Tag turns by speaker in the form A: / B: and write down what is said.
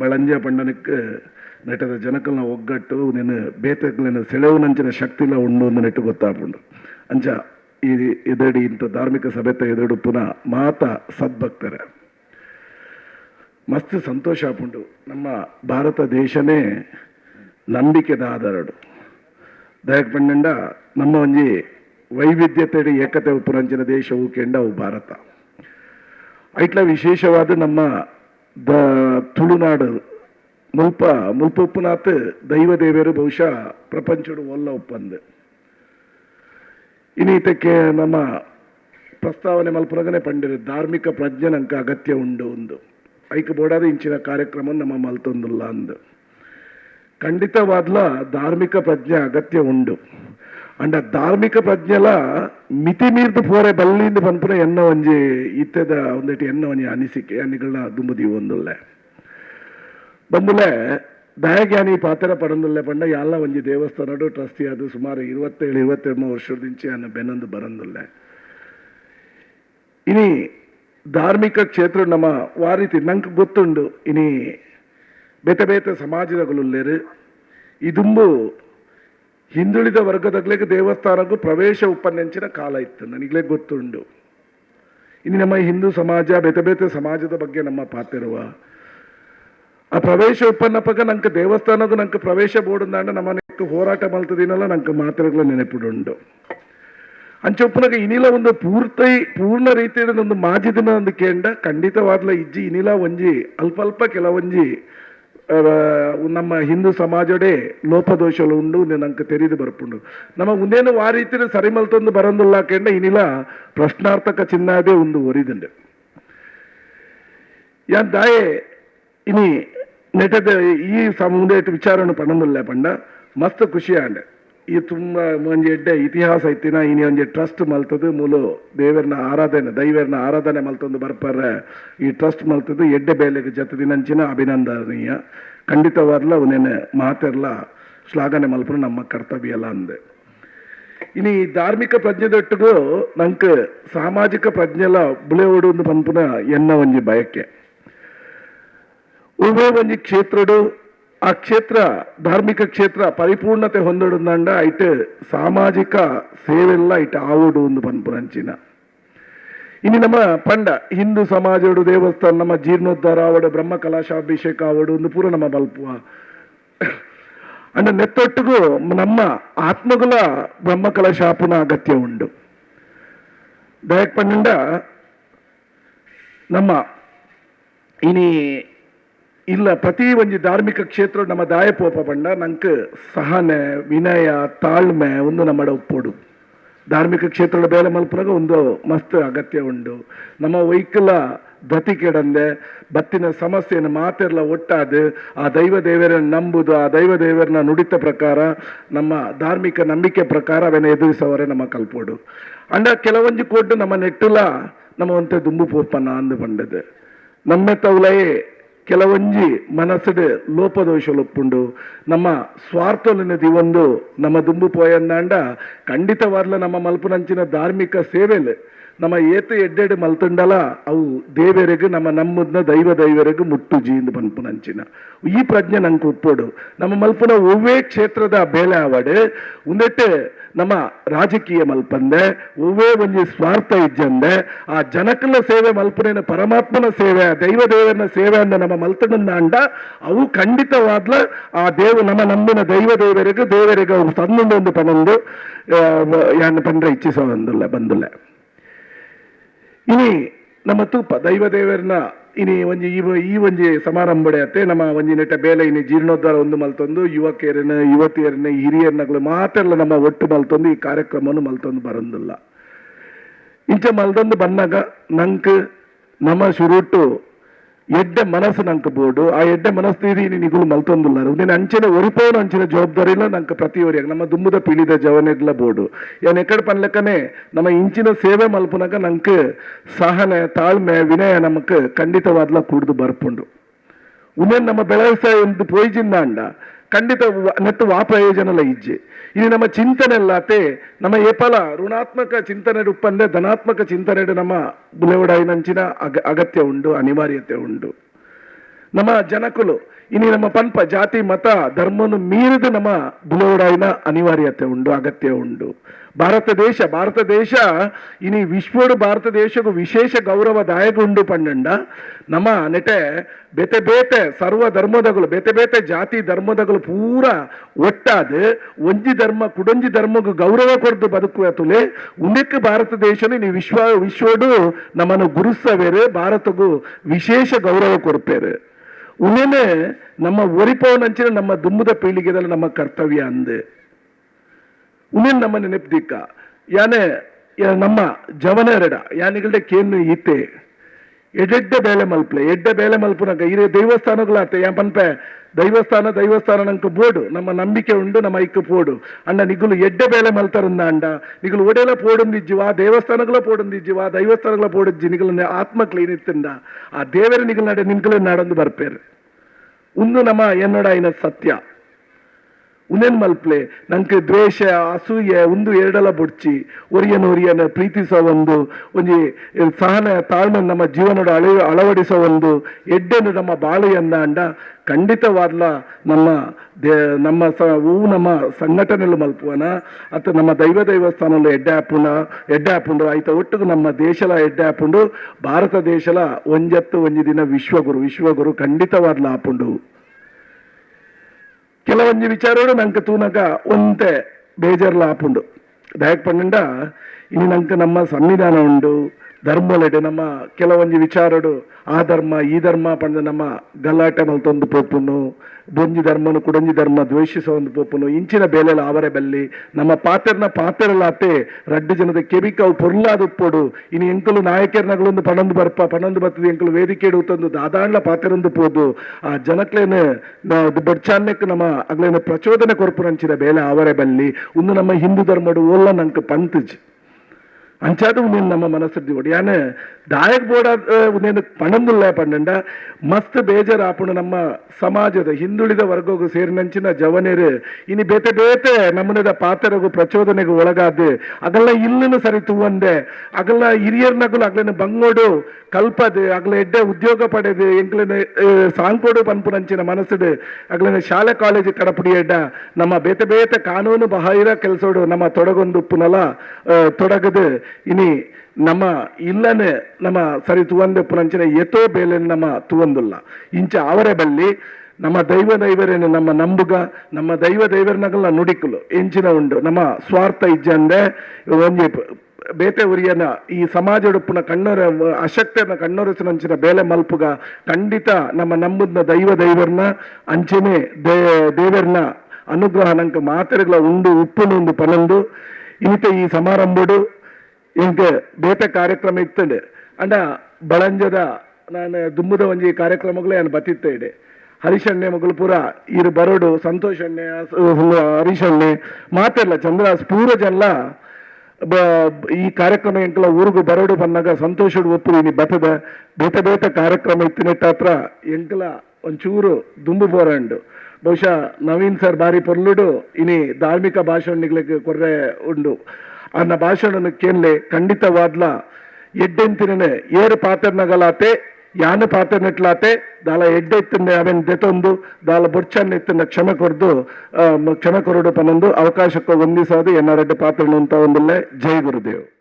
A: ಬಳಂಜ ಪಂಡನಕ್ಕೆ ನೆಟ್ಟದ ಜನಕಲ್ನ ಒಗ್ಗಟ್ಟು, ನಿನ್ನ ಬೇತಕ್ಲಿನ ಸೆಳೆವು ನಂಚಿನ ಶಕ್ತಿಲ ಉಂಡು ಅಂತ ನೆಟ್ಟು ಗೊತ್ತಾಪುಂಡು ಅಂಚ, ಈ ಎದಡಿ ಇಂಥ ಧಾರ್ಮಿಕ ಸಭೆತ ಎದುರು ಪುನಃ ಮಾತ ಸದ್ಭಕ್ತರ. ಮಸ್ತ್ ಸಂತೋಷ ಆಪುಂಡು ನಮ್ಮ ಭಾರತ ದೇಶನೇ ನಂಬಿಕೆದ ಆಧಾರಡು ದಯಕ್ ಪಂಡ ನಮ್ಮ ಒಂಜಿ ವೈವಿಧ್ಯತೆ ಏಕತೆ ಪುರಂಜಿನ ದೇಶವು ಕೆಂಡವು ಭಾರತ. ಐಟ್ಲ ವಿಶೇಷವಾದ ನಮ್ಮ ದ ತುಳುನಾಡು ಮುಲ್ಪ ಮುಲ್ಪ ಉಪ್ಪುನಾತ್ ದೈವ ದೇವರು ಬಹುಶಃ ಪ್ರಪಂಚಡು ಒಲ್ಲ ಒಪ್ಪಂದು. ಇನ್ನೀತಕ್ಕೆ ನಮ್ಮ ಪ್ರಸ್ತಾವನೆ ಮಲ್ಪುನಗನೆ ಪಂಡಿರು, ಧಾರ್ಮಿಕ ಪ್ರಜ್ಞೆ ಅಗತ್ಯ ಉಂಡು ಒಂದು ಐಕ ಬೋಡಾದ ಇಂಚಿನ ಕಾರ್ಯಕ್ರಮ ನಮ್ಮ ಮಲ್ತೊಂದುಲ್ಲ ಅಂದು. ಖಂಡಿತವಾದ್ಲ ಧಾರ್ಮಿಕ ಪ್ರಜ್ಞೆ ಅಗತ್ಯ ಉಂಡು. ಅಂಡ ಧಾರ್ಮಿಕ ಪ್ರಜ್ಞೆಲ ಮಿತಿ ಮೀರ್ದು ಪೋರೆ ಬಲ್ಲಿಂದ ಪನ್ಪುನ ಎನ್ನ ಒಂಜಿ ಇತ್ತದ ಒಂದೇಟಿ ಎನ್ನ ಒಂಜಿ ಅನಿಸಿಕೆ ಅನ್ನಿಗಳನ್ನ ದುಂಬುದಿ ಒಂದುಲ್ಲೆ. ಬಂದುಲೆ ದಯಾಜ್ಞಾನಿ ಪಾತ್ರ ಪಡಂದುಲ್ಲೆ ಪಂಡ ಎಲ್ಲ ಒಂಜಿ ದೇವಸ್ಥಾನಡು ಟ್ರಸ್ಟಿ ಅದು ಸುಮಾರು ಇರುವತ್ತೇಳು, ಇರುವತ್ತೆರಡು ವರ್ಷದಿಂಚೆ ಅನ್ನ ಬೆನ್ನಂದು ಬರಂದುಲ್ಲೆ. ಇನಿ ಧಾರ್ಮಿಕ ಕ್ಷೇತ್ರ ನಮ್ಮ ವಾರೀತಿ ನಂಗೆ ಗೊತ್ತುಂಡು. ಇನಿ ಬೇತೆ ಬೇತೆ ಸಮಾಜದಗಳುಲ್ಲೇರು ಇದುಂಬು ಹಿಂದುಳಿದ ವರ್ಗದಗ್ಲಿಗೆ ದೇವಸ್ಥಾನಕ್ಕೂ ಪ್ರವೇಶ ಉಪನ್ಯಂಚಿನ ಕಾಲ ಇತ್ತು. ನನಗಲೇ ಗೊತ್ತುಂಡು ಇನ್ನು ನಮ್ಮ ಹಿಂದೂ ಸಮಾಜ, ಬೇತೆ ಬೇತೆ ಸಮಾಜದ ಬಗ್ಗೆ ನಮ್ಮ ಪಾತಿರುವ ಆ ಪ್ರವೇಶ ಉಪನ್ನಪಕ ನಂಗೆ ದೇವಸ್ಥಾನದ ನಂಗೆ ಪ್ರವೇಶ ಬೋರ್ಡ್ ನಮ್ಮ ನೆಕ್ಕು ಹೋರಾಟ ಮಲ್ತದಿನಲ್ಲ ನಂಗೆ ಮಾತ್ರಗಳ ನೆನಪಿಡುಂಡು ಅಂಚೊಪ್ಪನಾಗ ಇನಿಲ ಒಂದು ಪೂರ್ತಿ, ಪೂರ್ಣ ರೀತಿಯ ಒಂದು ಮಾಜಿದಿನ ಒಂದು ಕೇಂಡ ಖಂಡಿತವಾದ್ಲ ಇಜ್ಜಿ ಇನಿಲ ಒಂಜಿ ಅಲ್ಪ ಅಲ್ಪ ಕೆಲವೊಂಜಿ ನಮ್ಮ ಹಿಂದೂ ಸಮಾಜಡೆ ಲೋಪದೋಷಲು ಉಂಡು ನಂಗೆ ತೆರಿದು ಬರ್ಪುಂಡು. ನಮ್ಮ ಮುಂದೇನು ಆ ರೀತಿಯ ಸರಿ ಮಲ್ತೊಂದು ಬರಂದಿಲ್ಲ ಕೇಂಡ ಇನಿಲ ಪ್ರಶ್ನಾರ್ಥಕ ಚಿನ್ನದೇ ಒಂದು ಒರಿದುಂಡು. ಯಾನ್ ದಾಯೆ, ಇನಿ ನೆಟದ ಈ ಮುಂದೆ ವಿಚಾರನು ಪಣಂದಿಲ್ಲ ಪಂಡ. ಮಸ್ತ್ ಖುಷಿ ಆಂಡೆ. ಈ ತುಂಬ ಒಂಜಿ ಎಡ್ಡೆ ಇತಿಹಾಸ ಇತ್ತಿನ, ಇನಿ ಒಂಜಿ ಟ್ರಸ್ಟ್ ಮಲ್ತದು, ಮೂಲು ದೇವರನ್ನ ಆರಾಧನೆ ದೈವರನ್ನ ಆರಾಧನೆ ಮಲ್ತೊಂದು ಬರ್ಪಾರ ಈ ಟ್ರಸ್ಟ್ ಮಲ್ತದು ಎಡ್ಡೆ ಬೇಲೆಗೆ ಜತ ದಿನಂಚಿನ ಅಭಿನಂದನೀಯ. ಖಂಡಿತವಾದ್ಲ ಅವನೇನೆ ಮಾತೆರ್ಲ ಶ್ಲಾಘನೆ ಮಲ್ಪರು ನಮ್ಮ ಕರ್ತವ್ಯ ಅಲ್ಲ ಅಂದೆ. ಇನ್ನು ಈ ಧಾರ್ಮಿಕ ಪ್ರಜ್ಞೆದೊಟ್ಟಿಗೂ ನಂಗೆ ಸಾಮಾಜಿಕ ಪ್ರಜ್ಞೆಲ ಬುಳೆ ಓಡುವುದು ಪನ್ಪುನ ಎನ್ನ ಒಂಜಿ ಬಯಕೆ. ಉಭಯ ಒಂಜಿ ಕ್ಷೇತ್ರಡು ಆ ಕ್ಷೇತ್ರ, ಧಾರ್ಮಿಕ ಕ್ಷೇತ್ರ ಪರಿಪೂರ್ಣತೆ ಹೊಂದೊಡುಂದಂಡ ಐಟ್ ಸಾಮಾಜಿಕ ಸೇವೆಲ್ಲ ಐಟ್ ಆವೋಡು ಒಂದು ಪನ್ಪುನಂಚಿನ ಇನ್ನು ನಮ್ಮ ಪಂಡ, ಹಿಂದೂ ಸಮಾಜಡು ದೇವಸ್ಥಾನ, ನಮ್ಮ ಜೀರ್ಣೋದ್ಧಾರ ಆವಡು, ಬ್ರಹ್ಮ ಕಲಾಶಾಭಿಷೇಕ ಆವಡು ಒಂದು ಪೂರ ನಮ್ಮ ಬಲ್ಪುವ. ಅಂಡ ನೆತ್ತೊಟ್ಟಿಗೂ ನಮ್ಮ ಆತ್ಮಗಳ ಬ್ರಹ್ಮ ಕಲಶಾಪುನ ಅಗತ್ಯ ಉಂಡು. ದಯಕ್ ಪಂಡ, ನಮ್ಮ ಇನಿ ಇಲ್ಲ, ಪ್ರತಿ ಒಂದು ಧಾರ್ಮಿಕ ಕ್ಷೇತ್ರ ನಮ್ಮ ದಾಯಪೋಪ ಪಂಡ ನಂಗೆ ಸಹನೆ, ವಿನಯ, ತಾಳ್ಮೆ ಒಂದು ನಮ್ಮಡ ಉಪ್ಪೋಡು ಧಾರ್ಮಿಕ ಕ್ಷೇತ್ರದ ಬೇಲೆ ಮಲ್ಪನಾಗ ಒಂದು ಮಸ್ತ್ ಅಗತ್ಯ ಉಂಡು. ನಮ್ಮ ವೈಕಲ ದತಿ ಕೆಡಂದೆ, ಬತ್ತಿನ ಸಮಸ್ಯೆಯನ್ನು ಮಾತೆಲ್ಲ ಒಟ್ಟಾದ, ಆ ದೈವ ದೇವರನ್ನು ನಂಬುದು, ಆ ದೈವ ದೇವರನ್ನ ನುಡಿತ ಪ್ರಕಾರ, ನಮ್ಮ ಧಾರ್ಮಿಕ ನಂಬಿಕೆ ಪ್ರಕಾರ ಅವೆನ ಎದುರಿಸವರೇ ನಮ್ಮ ಕಲ್ಪೋಡು. ಅಂಡ ಕೆಲವೊಂದು ಕೊಟ್ಟು ನಮ್ಮ ನೆಟ್ಟುಲ ನಮ್ಮ ಒಂತೆ ದುಂಬು ಪೋಪನ್ನ ಅಂದು ಪಂಡದು. ನಮ್ಮ ತೌಲಯೇ ಕೆಲವೊಂಜಿ ಮನಸ್ಸಡೆ ಲೋಪದೋಷಲೊಪ್ಪುಂಡು ನಮ್ಮ ಸ್ವಾರ್ಥಲಿನದಿ ಒಂದು, ನಮ್ಮ ದುಂಬು ಪೋಯಂದಾಂಡ ಖಂಡಿತವಾದ್ಲ ನಮ್ಮ ಮಲ್ಪುನಂಚಿನ ಧಾರ್ಮಿಕ ಸೇವೆಲೆ. ನಮ್ಮ ಏತ ಎಡ್ಡೆಡ್ ಮಲ್ತುಂಡಲ, ಅವು ದೇವರಿಗೆ ನಮ್ಮ ನಮ್ಮದ್ನ ದೈವ ದೈವರಿಗೆ ಮುಟ್ಟು ಜೀಂದು ಬನ್ಪುನಂಚಿನ ಈ ಪ್ರಜ್ಞೆ ನಂಗೆ ಉಪ್ಪೋಡು. ನಮ್ಮ ಮಲ್ಪುನ ಒವ್ವೇ ಕ್ಷೇತ್ರದ ಬೇಲೆ ಆವಡು, ಉಂದೆಟ್ಟು ನಮ್ಮ ರಾಜಕೀಯ ಮಲ್ಪಂದೆ ಒವ್ವೇ ಒಂಜಿ ಸ್ವಾರ್ಥ ಇಜ್ಜಂದೆ ಆ ಜನಕಲ ಸೇವೆ ಮಲ್ಪನೇನ ಪರಮಾತ್ಮನ ಸೇವೆ ಆ ದೈವ ದೇವನ ಸೇವೆ ಅಂದ ನಮ್ಮ ಮಲ್ತನನ್ನ ಅಂಡ ಅವು ಖಂಡಿತವಾದ್ಲ ಆ ದೇವ ನಮ್ಮ ನಂಬಿನ ದೈವ ದೇವರಿಗೆ ದೇವರಿಗೆ ಅವು ತಂದೊಂದು ಪನೊಂದು ಯಾನ್ ಪಂಡ್ರೆ ಇಚ್ಛಿಸೋ ಬಂದಿಲ್ಲ ಬಂದಿಲ್ಲ ಇನಿ ನಮ್ಮ ತೂಪ ದೈವ ದೇವರನ್ನ ಇನಿ ಒಂಜಿ ಈ ಈ ಒಂಜಿ ಸಮಾರಂಭಡೆ ಅತ್ತೆ. ನಮ್ಮ ಒಂಜಿ ನೆಟ್ಟ ಬೇಲೆ ಇನಿ ಜೀರ್ಣೋದ್ಧಾರ ಒಂದು ಮಲ್ತೊಂದು ಯುವಕಿಯರನ್ನ ಯುವತಿಯರನ್ನ ಹಿರಿಯರ್ನಗಳು ಮಾತೆಲ್ಲ ನಮ್ಮ ಒಟ್ಟು ಮಲ್ತೊಂದು, ಈ ಕಾರ್ಯಕ್ರಮವನ್ನು ಮಲ್ತೊಂದು ಬರೋದಿಲ್ಲ. ಇಂಚ ಮಲ್ದೊಂದು ಬಂದಾಗ ನಂಕ್ ನಮ್ಮ ಶುರುಟ್ಟು ಎಡ್ಡೆ ಮನಸ್ಸು ನಂಗೆ ಬೋಡು ಆ ಎಡ್ಡೆ ಮನಸ್ಥಿತಿ ನಿಗುಲು ಮಲ್ತೊಂದುಲ್ಲಾರು ನೀನು ಅಂಚಿನ ಒರಿಪೋನು ಅಂಚಿನ ಜವಾಬ್ದಾರಿ ಇಲ್ಲ, ನಂಗೆ ಪ್ರತಿ ಒರಿಯಾಗ ನಮ್ಮ ದುಮ್ಮದ ಪಿಳಿದ ಜವನೆಡ್ಲ ಬೋಡು ಏನು ಎಕಡೆ ಪನ್ಲೆಕ್ಕನೆ ನಮ್ಮ ಇಂಚಿನ ಸೇವೆ ಮಲ್ಪುನಾಗ ನಂಗೆ ಸಹನೆ, ತಾಳ್ಮೆ, ವಿನಯ ನಮಗೆ ಖಂಡಿತವಾದ್ಲ ಕೂಡ್ದು ಬರ್ಪುಂಡು. ಉಮೇನ್ ನಮ್ಮ ಬೆಳವಸಾಯ ಒಂದು ಪೋಯಿಜಿಂದಾಂಡ ಖಂಡಿತ ನೆಟ್ಟು ವಾ ಪ್ರಯೋಜನಲ ಇಜ್ಜೆ ಇಲ್ಲಿ ನಮ್ಮ ಚಿಂತನೆ ಅಲ್ಲಾತೆ ನಮ್ಮ ಏಪಲ ಋಣಾತ್ಮಕ ಚಿಂತನೆ ಉಪ್ಪಂದೆ ಧನಾತ್ಮಕ ಚಿಂತನೆ ನಮ್ಮ ಬುಲೆವಡಾಯಿನಂಚಿನ ಅಗ, ಅಗತ್ಯ ಉಂಡು, ಅನಿವಾರ್ಯತೆ ಉಂಡು. ನಮ್ಮ ಜನಕುಲು, ಇನ್ನು ನಮ್ಮ ಪನ್ಪ, ಜಾತಿ, ಮತ, ಧರ್ಮನು ಮೀರಿದ ನಮ್ಮ ಬುಲೆವಡಾಯಿನ ಅನಿವಾರ್ಯತೆ ಉಂಡು, ಅಗತ್ಯ ಉಂಡು. ಭಾರತ ದೇಶ ಭಾರತ ದೇಶ, ಇನಿ ವಿಶ್ವಡು ಭಾರತ ದೇಶಕ್ಕೂ ವಿಶೇಷ ಗೌರವದಾಯಕ ಉಂಡು ಪಂಡಂಡ ನಮ್ಮ ನೆಟೆ ಬೇತೆ ಬೇತೆ ಸರ್ವ ಧರ್ಮದಗಳು ಬೇತೆ ಬೇತೆ ಜಾತಿ ಧರ್ಮದಗಳು ಪೂರ ಒಟ್ಟಾದ, ಒಂಜಿ ಧರ್ಮ, ಕುಡೊಂಜಿ ಧರ್ಮಗೂ ಗೌರವ ಕೊಡ್ದು ಬದುಕುವ ತುಲೆ ಉಂಡಕ್ಕೆ ಭಾರತ ದೇಶನು ನೀ ವಿಶ್ವ, ವಿಶ್ವಡು ನಮ್ಮನ್ನು ಗುರುಸವೇರು ಭಾರತಗೂ ವಿಶೇಷ ಗೌರವ ಕೊಡ್ಪೇರು. ಉನ್ನೇನೆ ನಮ್ಮ ಒರಿಪವನಂಚಿನ ನಮ್ಮ ದುಮ್ಮದ ಪೀಳಿಗೆದಲ್ಲಿ ನಮ್ಮ ಕರ್ತವ್ಯ ಅಂದೆ. ಉನ್ನೇನು ನಮ್ಮ ನೆನಪಿದಿಕ್ಕ ಯಾನೆ ಯಾ- ನಮ್ಮ ಜವನರಡ ಯಾನಿಗಲ್ಡೆ ಕೇನು ಈತೆ ಎಡೆಡ್ಡೆ ಬೇಲೆ ಮಲ್ಪಲೆ ಎಡ್ಡೆ ಬೇಲೆ ಮಲ್ಪುನಕ ಇರೇ ದೈವಸ್ಥಾನಗಳಾತೆ ಯಾ ಪನ್ಪೆ ದೈವಸ್ಥಾನ ದೈವಸ್ಥಾನ ನಂಗೆ ಬೋಡು ನಮ್ಮ ನಂಬಿಕೆ ಉಂಡು ನಮ್ಮ ಐಕ್ಕು ಪೋಡು ಅಣ್ಣ ನಿಗುಲು ಎಡ್ಡೆ ಬೇಲೆ ಮಲ್ತಾರಂದ ಅಂಡ ನಿಗುಲು ಒಡೆಲ ಪೋಡುಂದಿಜ್ಜಿವ ದೇವಸ್ಥಾನಗಳ ಪೋಡುಂದಿಜ್ಜಿವ ದೈವಸ್ಥಾನಗಳ ಪೋಡಿಜ್ಜಿ ನಿಗುಲು ಆತ್ಮ ಕ್ಲೀನ್ ಇತ್ತಿಂದ ಆ ದೇವರ ನಿಗುಲು ನಡೆ ನಿಂಕಲು ನಡಂದು ಬರ್ಪೇರು ಒಂದು ನಮ್ಮ ಎನ್ನಡ ಐನ ಸತ್ಯ ಉನೇನ್ ಮಲ್ಪ್ಲೆ ನಂಗೆ ದ್ವೇಷ, ಅಸೂಯೆ ಒಂದು ಎರಡಲ ಬೊಡ್ಚಿ. ಒರಿಯನ ಒರಿಯನ ಪ್ರೀತಿಸೋ ಒಂದು, ಒಂಜಿ ಸಹನ ತಾಳ್ಮೆ ನಮ್ಮ ಜೀವನದ ಅಳ, ಅಳವಡಿಸೋ ಒಂದು, ಎಡ್ಡೆನು ನಮ್ಮ ಬಾಳೆಯನ್ನ ಅಂಡ, ಖಂಡಿತವಾದ್ಲ ನಮ್ಮ ದೇ, ನಮ್ಮ ಸ ಹೂ ನಮ್ಮ ಸಂಘಟನೆಲು ಮಲ್ಪುವನ. ಅತ್ತ ನಮ್ಮ ದೈವ ದೈವಸ್ಥಾನಲು ಎಡ್ಡೆ ಆಪುನ ಎಡ್ಡೆ ಹಾಪುಂಡು ಆಯ್ತ ಒಟ್ಟಿಗೆ ನಮ್ಮ ದೇಶಲ ಎಡ್ಡೆ ಹಾಪುಂಡು ಭಾರತ ದೇಶಲ ಒಂಜತ್ತು ಒಂಜಿ ದಿನ ವಿಶ್ವಗುರು ವಿಶ್ವಗುರು ಖಂಡಿತವಾದ್ಲ ಹಾಪುಂಡು ಕೆಲವೊಂದು ವಿಚಾರಗಳು ನಂಗೆ ತೂನಕ ಒಂತೆ ಬೇಜಾರ್ಲ ಆಪುಂಡು ದಯಕ್ ಪಂಡ ಇನ್ನು ನಂಗೆ ನಮ್ಮ ಸಂವಿಧಾನ ಉಂಡು ಧರ್ಮಲೆಡೆ ನಮ್ಮ ಕೆಲವೊಂದು ವಿಚಾರಡು ಆ ಧರ್ಮ, ಈ ಧರ್ಮ ಪಂಡ ನಮ್ಮ ಗಲಾಟೆ ಮಲ್ತೊಂದು ಪೋಪುನು ಬೊಂಜಿ ಧರ್ಮನು ಕುಡಂಜಿ ಧರ್ಮ ದ್ವೇಷಿಸೋ ಒಂದು ಪೋಪುನು, ಇಂಚಿನ ಬೇಲೆಲ ಆವರೆ ಬಲ್ಲಿ ನಮ್ಮ ಪಾತೆರ್ನ ಪಾತೆರಲಾತೆ ರಡ್ಡು ಜನದ ಕೆಬಿಕವು ಪೊರ್ಲಾದ ಉಪ್ಪೋಡು. ಇನ್ನು ಎಂಕಲು ನಾಯಕರ್ನಗಳೊಂದು ಪಣಂದು ಬರ್ಪ, ಪಣಂದು ಬರ್ತದೆ, ಎಂಕಲು ವೇದಿಕೆ ಇಡುತ್ತಂದು ದಾದಾಂಡ್ಲ ಪಾತೆರೊಂದು ಪೋದು. ಆ ಜನಕ್ಲೇನು ಬಡ್ಚಾನ್ಯಕ್ಕೆ ನಮ್ಮ ಅಗ್ಲೇನ ಪ್ರಚೋದನೆ ಕೊರ್ಪುರಂಚಿನ ಬೇಲೆ ಆವರೆ ಬಲ್ಲಿ ಒಂದು ನಮ್ಮ ಹಿಂದೂ ಧರ್ಮಡು ಓಲ್ಲ ನಂಗೆ ಪಂತಜ್ ಉನೇನು ನಮ್ಮ ಮನಸ್ಸು ಒಡಿಯಾನೆ ದಾಯಕ್ ಬೋಡ ಉನೇನು ಪಣಂದುಲ್ಲ ಪಂಡ ಮಸ್ತ್ ಬೇಜಾರು ಆಪುಣ ನಮ್ಮ ಸಮಾಜದ ಹಿಂದುಳಿದ ವರ್ಗಗೂ ಸೇರಿನಂಚಿನ ಜವನೇರು. ಇನಿ ಬೇತೆ ಬೇತೆ ನಮ್ಮನದ ಪಾತ್ರಗೂ ಪ್ರಚೋದನೆಗೂ ಒಳಗಾದ್. ಅಗಲ್ಲ ಇಲ್ಲಿನ ಸರಿ ತೂವಂದೆ. ಅಗಲ್ಲ ಹಿರಿಯರ್ನಗಳು ಅಗ್ಲನ ಬಂಗೋಡು ಕಲ್ಪದು. ಅಗ್ಲ ಎಡ್ಡೆ ಉದ್ಯೋಗ ಪಡೆದು. ಎಂಕ್ಲನ ಸಾಂಕೋಡು ಪನ್ಪುನಂಚಿನ ಮನಸ್ಸುಡು ಅಗ್ಲನ ಶಾಲೆ ಕಾಲೇಜ್ ಕಡಪುಡಿ ಎಡ್ಡ. ನಮ್ಮ ಬೇತೆ ಬೇತೆ ಕಾನೂನು ಬಾಹಿರ ಕೆಲಸೋಡು. ನಮ್ಮ ತೊಡಗೊಂದು ಉಪ್ಪುನಲ ತೊಡಗದು. ಇನಿ ನಮ್ಮ ಇಲ್ಲನೆ ನಮ್ಮ ಸರಿ ತುವಂದೆ ಪುನಂಚಿನ ಎತೋ ಬೇಲೆ ನಮ್ಮ ತುವಂದುಲ್ಲ. ಇಂಚ ಅವರೇ ಬಲ್ಲಿ ನಮ್ಮ ದೈವ ದೈವರೇನು ನಮ್ಮ ನಂಬುಗ, ನಮ್ಮ ದೈವ ದೈವರನಗಲ್ಲ ನುಡಿಕುಲು. ಎಂಚಿನ ಉಂಡು, ನಮ್ಮ ಸ್ವಾರ್ಥ ಇಜ್ಜಂದೆ ಒಂಜಿ ಬೇತೆ ಉರಿಯನ ಈ ಸಮಾಜ ಉಡುಪಿನ ಕಣ್ಣೊರ, ಅಶಕ್ತನ ಕಣ್ಣೊರೆಸಿನಂಚಿನ ಬೇಲೆ ಮಲ್ಪುಗ ಖಂಡಿತ ನಮ್ಮ ನಂಬುದ ದೈವ ದೈವರ್ನ ಅಂಚನೆ ದೇ ದೇವರ್ನ ಅನುಗ್ರಹ ನಂಗೆ ಮಾತೆರೆಗಳ ಉಂಡು, ಉಪ್ಪುನುಂದು ಪನಂದು. ಈತ ಈ ಸಮಾರಂಭಡು ಇಂಕ ಬೇತೆ ಕಾರ್ಯಕ್ರಮ ಇತ್ತಂಡೆ. ಅಂಡ ಬಳಂಜದ ನಾನು ದುಮ್ಮದ ಒಂಜಿ ಕಾರ್ಯಕ್ರಮಗಳೇ ನಾನು ಬತ್ತಿತ್ತ ಇಡೆ ಹರೀಶಣ್ಣೆ ಮಗಳು ಪೂರ ಇರು ಬರೋಡು ಸಂತೋಷಣ್ಣೆ ಹರೀಶಣ್ಣೆ ಮಾತೆಲ್ಲ ಚಂದ್ರ ಬ ಈ ಕಾರ್ಯಕ್ರಮ ಎಂಕಲ ಊರಿಗೂ ಬರೋಡು ಬಂದಾಗ ಸಂತೋಷಡು ಒಪ್ಪು ಇನಿ ಬತದ ಬೇತ ಬೇತೆ ಕಾರ್ಯಕ್ರಮ ಇತ್ತಿನಿಟ್ಟ ಹತ್ರ ಎಂಕಲ ಒಂಚೂರು ದುಂಬು ಬೋರಂಡು ಬಹುಶಃ ನವೀನ್ ಸರ್ ಬಾರಿ ಪೊರ್ಲುಡು, ಇನಿ ಧಾರ್ಮಿಕ ಭಾಷಣಿಗಳಿಗೆ ಕೊರ್ರೆ ಉಂಡು. ಅನ್ನ ಭಾಷಣನು ಕೇನ್ಲೆ ಖಂಡಿತವಾದ್ಲ ಎಡ್ಡೆಂತಿನೇ ಏರು ಪಾತ್ರನಗಲಾತೆ, ಯಾನ ಪಾತ್ರನೆಟ್ಲಾತೆ, ದಾಲ ಎಡ್ಡೆ ಎತ್ತಿನ ಅವೆನ್ ದೆತೊಂದು ದಾಲ ಬೊಡ್ಚನ್ನ ಎತ್ತಿನ ಕ್ಷಮೆ ಮ- ಕ್ಷಮೆ ಕೊರಡು ಪನಂದು ಅವಕಾಶಕ್ಕೆ ಹೊಂದಿಸೋದು ಎನ್ನ ರೆಡ್ಡಿ ಪಾತ್ರನು ಅಂತ ಒಂದಲ್ಲೇ. ಜೈ ಗುರುದೇವ್.